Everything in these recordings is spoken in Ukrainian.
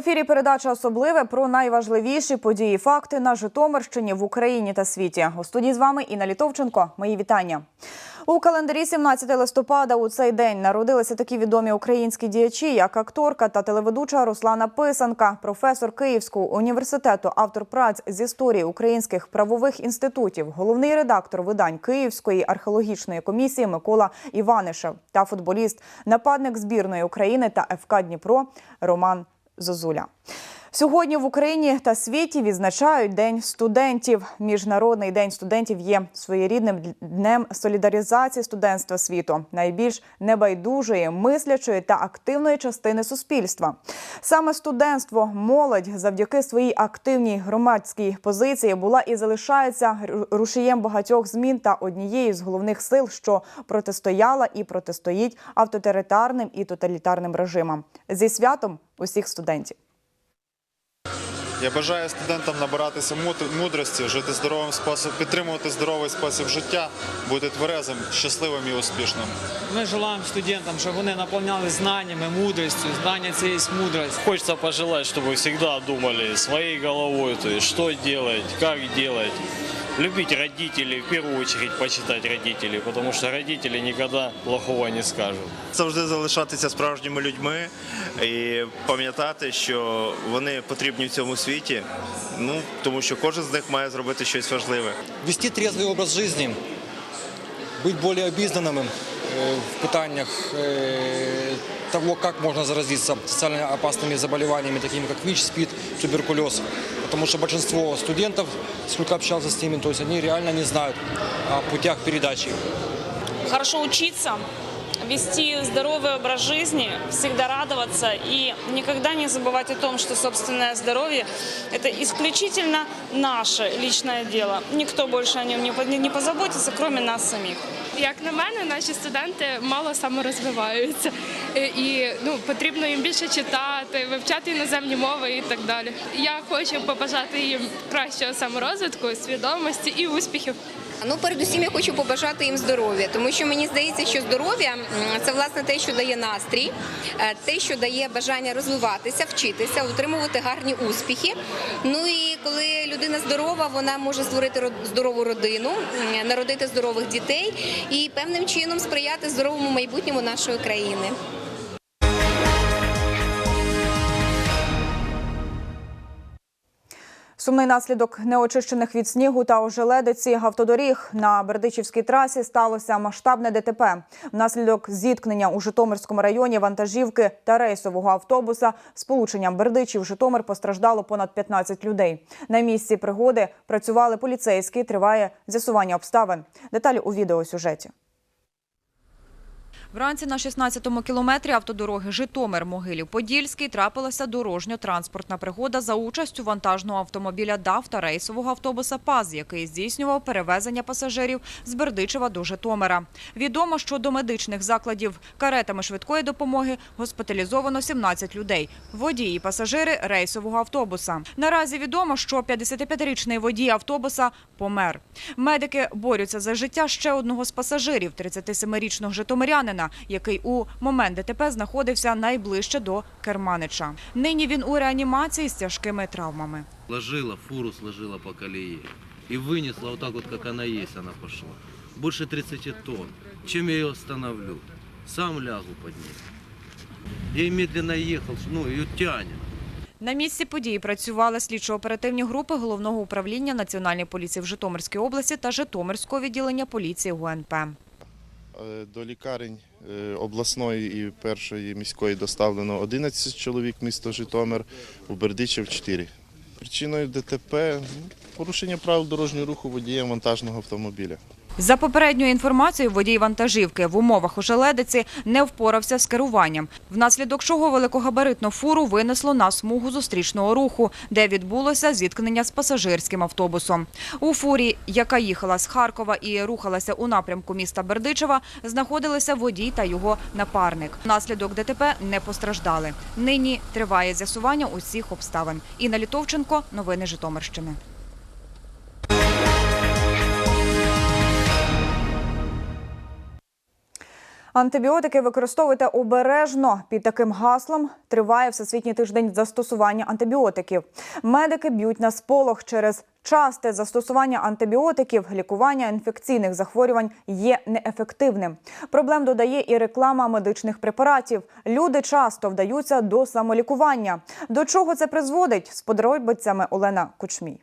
Ефірі передача особливе про найважливіші події, факти на Житомирщині в Україні та світі. У студії з вами Інна Літовченко. Мої вітання. У календарі 17 листопада у цей день народилися такі відомі українські діячі, як акторка та телеведуча Руслана Писанка, професор Київського університету, автор праць з історії українських правових інститутів, головний редактор видань Київської археологічної комісії Микола Іванишев та футболіст, нападник збірної України та ФК Дніпро Роман Зозуля. Сьогодні в Україні та світі відзначають День студентів. Міжнародний день студентів є своєрідним днем солідаризації студентства світу, найбільш небайдужої, мислячої та активної частини суспільства. Саме студентство, молодь завдяки своїй активній громадській позиції була і залишається рушієм багатьох змін та однією з головних сил, що протистояла і протистоїть авторитарним і тоталітарним режимам. Зі святом усіх студентів. Я бажаю студентам набиратися мудрості, жити здоровим способом, підтримувати здоровий спосіб життя, бути тверезим, щасливим і успішним. Ми желаємо студентам, щоб вони наповняли знаннями, мудрістю. Знання це є мудрость. пожелати, пожелать, ви всегда думали своєю головою, то есть що робити, как делать Любить родителей, в первую очередь почитать родителей, потому что родители никогда плохого не скажут. завжди залишатися справжніми людьми і пам'ятати, що вони потрібні в цьому світі. Ну тому що кожен з них має зробити щось важливе. вести трезвый образ жизни, быть более обизнанным э, в питаниях э, того, как можно заразиться социально опасными заболеваниями, такими как ВИЧ, СПИД, туберкулез. Потому что большинство студентов, сколько общался с ними, то есть они реально не знают о путях передачи. хорошо учиться, вести здоровый образ жизни, всегда радоваться и никогда не забывать о том, что собственное здоровье – это исключительно наше личное дело. Никто больше о нем не по- не позаботится, кроме нас самих. Як на мене, наші студенти мало саморозвиваються, Е, і ну потрібно їм більше читати, вивчати іноземні мови і так далі. Я хочу побажати їм кращого саморозвитку, свідомості і успіхів. Ну, передусім, я хочу побажати їм здоров'я, тому що мені здається, що здоров'я це власне те, що дає настрій, е, те, що дає бажання розвиватися, вчитися, отримувати гарні успіхи. Ну і коли людина здорова, вона може створити здорову родину, народити здорових дітей і певним чином сприяти здоровому майбутньому нашої країни. Сумний наслідок неочищених від снігу та ожеледиці автодоріг на Бердичівській трасі сталося масштабне ДТП. Внаслідок зіткнення у Житомирському районі вантажівки та рейсового автобуса з полученням Бердичів Житомир постраждало понад 15 людей. На місці пригоди працювали поліцейські. Триває з'ясування обставин. Деталі у відеосюжеті. Вранці на 16-му кілометрі автодороги Житомир-Могилів-Подільський трапилася дорожньо-транспортна пригода за участю вантажного автомобіля ДАВ та рейсового автобуса ПАЗ, який здійснював перевезення пасажирів з Бердичева до Житомира. Відомо, що до медичних закладів каретами швидкої допомоги госпіталізовано 17 людей. Водії і пасажири рейсового автобуса. Наразі відомо, що 55-річний водій автобуса помер. Медики борються за життя ще одного з пасажирів, 37-річного житомирянина, який у момент ДТП знаходився найближче до Керманича. Нині він у реанімації з тяжкими травмами. Сложила, фуру сложила по колее. И вынесла вот так вот, как она есть, она пошла. Больше 30 тонн. Чем я ее остановлю? Сам лягу под ней. Я медленно ехал, ну, ее тянет. На місці події працювали слідчо-оперативні групи головного управління Національної поліції в Житомирській області та Житомирського відділення поліції ГУНП. Е, До лікарень е, обласної і першої міської доставлено 11 чоловік місто Житомир, у Бердичів 4. Причиною ДТП ну, порушення правил дорожнього руху водієм вантажного автомобіля. За попередньою інформацією, водій вантажівки в умовах ожеледиці не впорався з керуванням, внаслідок чого великогабаритну фуру винесло на смугу зустрічного руху, де відбулося зіткнення з пасажирським автобусом. У фурі, яка їхала з Харкова і рухалася у напрямку міста Бердичева, знаходилися водій та його напарник. Внаслідок ДТП не постраждали. Нині триває з'ясування усіх обставин. Інна Літовченко, новини Житомирщини. Антибіотики використовуйте обережно. Під таким гаслом триває всесвітній тиждень застосування антибіотиків. Медики б'ють на сполох через часте застосування антибіотиків. Лікування інфекційних захворювань є неефективним. Проблем додає і реклама медичних препаратів. Люди часто вдаються до самолікування. До чого це призводить? З подробицями Олена Кучмій.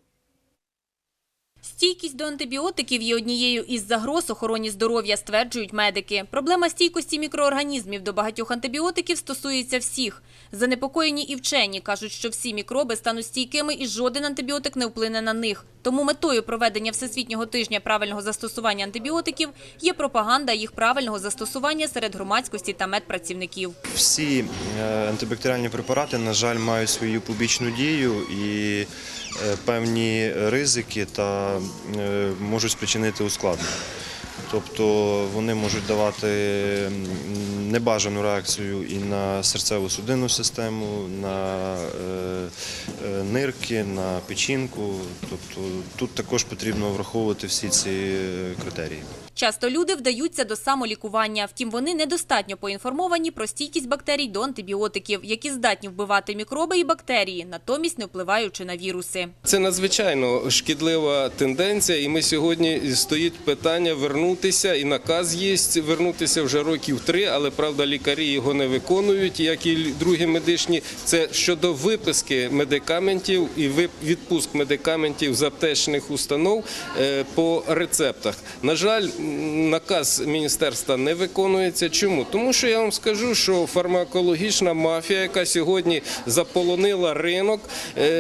Стійкість до антибіотиків є однією із загроз охороні здоров'я, стверджують медики. Проблема стійкості мікроорганізмів до багатьох антибіотиків стосується всіх. Занепокоєні і вчені кажуть, що всі мікроби стануть стійкими і жоден антибіотик не вплине на них. Тому метою проведення Всесвітнього тижня правильного застосування антибіотиків є пропаганда їх правильного застосування серед громадськості та медпрацівників. Всі е, антибактеріальні препарати, на жаль, мають свою побічну дію і е, певні ризики та можуть спричинити ускладнення. Тобто вони можуть давати небажану реакцію і на серцево-судинну систему, на е, е, нирки, на печінку. Тобто тут також потрібно враховувати всі ці е, критерії. Часто люди вдаються до самолікування, втім вони недостатньо поінформовані про стійкість бактерій до антибіотиків, які здатні вбивати мікроби і бактерії, натомість не впливаючи на віруси. Це надзвичайно шкідлива тенденція, і ми сьогодні стоїть питання вернутися, і наказ є вернутися вже років три, але правда лікарі його не виконують, як і другі медичні. Це щодо виписки медикаментів і відпуск медикаментів з аптечних установ е, по рецептах. На жаль, наказ міністерства не виконується. Чому? Тому що я вам скажу, що фармакологічна мафія, яка сьогодні заполонила ринок, е,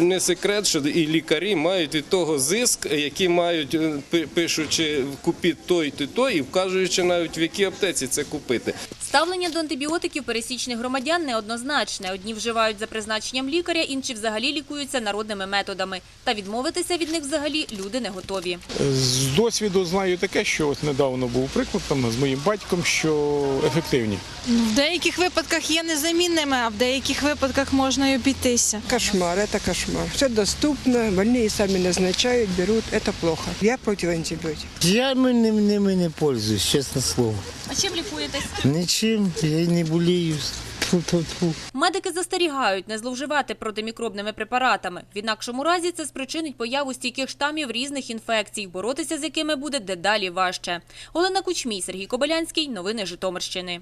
не секрет, що і лікарі мають від того зиск, які мають е, пишучи купіть той, ти той, і вказуючи навіть в якій аптеці це купити. Ставлення до антибіотиків пересічних громадян неоднозначне. Одні вживають за призначенням лікаря, інші взагалі лікуються народними методами. Та відмовитися від них взагалі люди не готові. З досвіду знаю таке, що от недавно був приклад там з моїм батьком, що ефективні. В деяких випадках є незамінними, а в деяких випадках можна й обійтися. Кошмар, это кошмар. Все доступно, больные сами назначают, берут, это плохо. Я против антибиотиков. Я ними, ними не пользуюсь, чесне слово. А чим лікуєтесь? Нічим, я не болію. Фу-фу-фу. Медики застерігають не зловживати протимікробними препаратами. В інакшому разі це спричинить появу стійких штамів різних інфекцій, боротися з якими буде дедалі важче. Олена Кучмій, Сергій Кобилянський. Новини Житомирщини.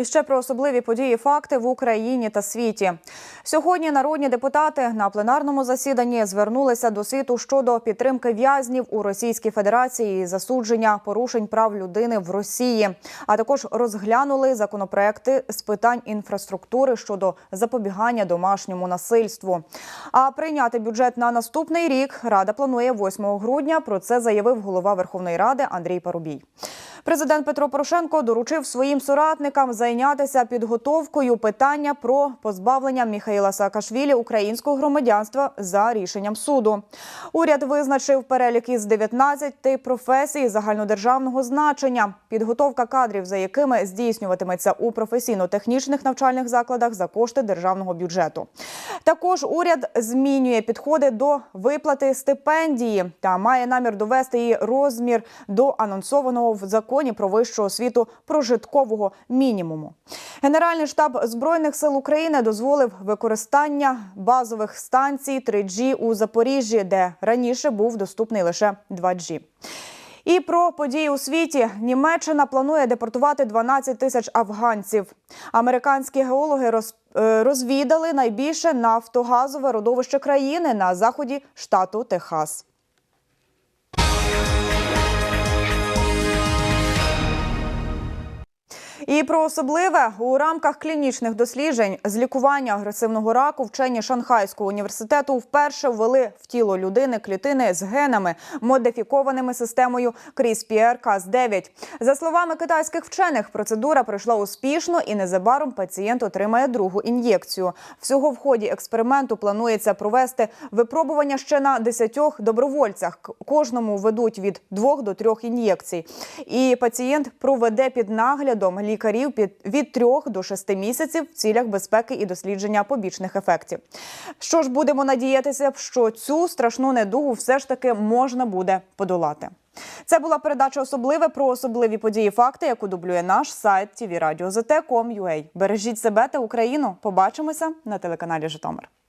І ще про особливі події, факти в Україні та світі. Сьогодні народні депутати на пленарному засіданні звернулися до світу щодо підтримки в'язнів у Російській Федерації і засудження порушень прав людини в Росії, а також розглянули законопроекти з питань інфраструктури щодо запобігання домашньому насильству. А прийняти бюджет на наступний рік Рада планує 8 грудня. Про це заявив голова Верховної Ради Андрій Парубій. Президент Петро Порошенко доручив своїм соратникам зайнятися підготовкою питання про позбавлення Міхаїла Саакашвілі українського громадянства за рішенням суду. Уряд визначив перелік із 19 професій загальнодержавного значення. Підготовка кадрів, за якими здійснюватиметься у професійно-технічних навчальних закладах за кошти державного бюджету. Також уряд змінює підходи до виплати стипендії та має намір довести її розмір до анонсованого в законі про вищу освіту прожиткового мінімуму. Генеральний штаб збройних сил України дозволив використання базових станцій 3G у Запоріжжі, де раніше був доступний лише 2G. І про події у світі Німеччина планує депортувати 12 тисяч афганців. Американські геологи роз, е, розвідали найбільше нафтогазове родовище країни на заході штату Техас. І про особливе у рамках клінічних досліджень з лікування агресивного раку вчені Шанхайського університету вперше ввели в тіло людини клітини з генами, модифікованими системою CRISPR-Cas9. За словами китайських вчених, процедура пройшла успішно і незабаром пацієнт отримає другу ін'єкцію. Всього в ході експерименту планується провести випробування ще на 10 добровольцях. Кожному ведуть від 2 до 3 ін'єкцій. І пацієнт проведе під наглядом лікаря лікарів від 3 до 6 місяців в цілях безпеки і дослідження побічних ефектів. Що ж будемо надіятися, що цю страшну недугу все ж таки можна буде подолати. Це була передача особливе про особливі події факти, яку дублює наш сайт tvradio.zt.com.ua. Бережіть себе та Україну. Побачимося на телеканалі Житомир.